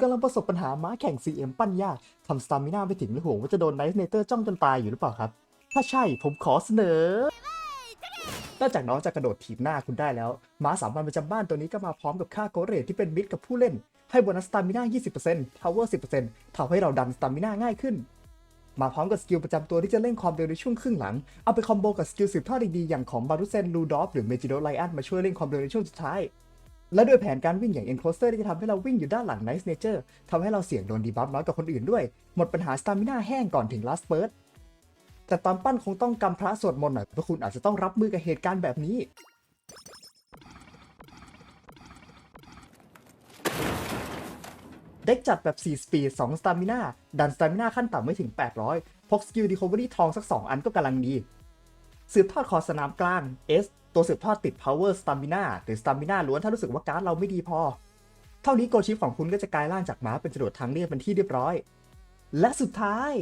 กำลังประสบปัญหาม้าแข่ง CM ปั้นยากทำสตามิน่าไม่ถึงหรือห่วงว่าจะโดนไนท์เนเตอร์จ้องจนตายอยู่หรือเปล่าครับ ถ้าใช่ผมขอเสนอนอกจากน้องจะกระโดดถีบหน้าคุณได้แล้วม้าสามัญประจำบ้านตัวนี้ก็มาพร้อมกับค่าโกเรทที่เป็นมิตรกับผู้เล่น ให้โบนัสสตามิน่า 20% power 10%ทำให้เราดันสตามิน่าง่ายขึ้น มาพร้อมกับสกิลประจำตัวที่จะเร่งความเร็วในช่วงครึ่งหลัง เอาไปคอมโบกับสกิลสืบทอดดีๆอย่างของบารุเซนลูดอฟหรือเมจิโดไลอันมาช่วยเร่งความเร็วในช่วงสุดท้าย และด้วยแผนการวิ่งอย่าง Enclosure ที่จะทำให้เราวิ่งอยู่ด้านหลัง Nice Nature ทำให้เราเสี่ยงโดนดีบัฟน้อยกว่าคนอื่นด้วย หมดปัญหาสตามิน่าแห้งก่อนถึง Last Burst แต่ตอนปั้นคงต้องกำพระสวดมนต์หน่อยเพราะคุณอาจจะต้องรับมือกับเหตุการณ์แบบนี้ เด็กจัดแบบ 4 สปีด 2 สตามิน่า ดันสตามิน่าขั้นต่ำไม่ถึง 800 พกสกิลดีคอเวอรี่ทองสัก 2 อันก็กำลังดี สืบทอดคอสนามกลาง S ตัวสืบทอดติด Power Stamina หรือ Stamina ล้วนถ้ารู้สึกว่าการ์ดเราไม่ดีพอ เท่านี้โกชิฟของคุณก็จะกลายร่างจากม้าเป็นจรวดทางเรียบเป็นที่เรียบร้อย และสุดท้าย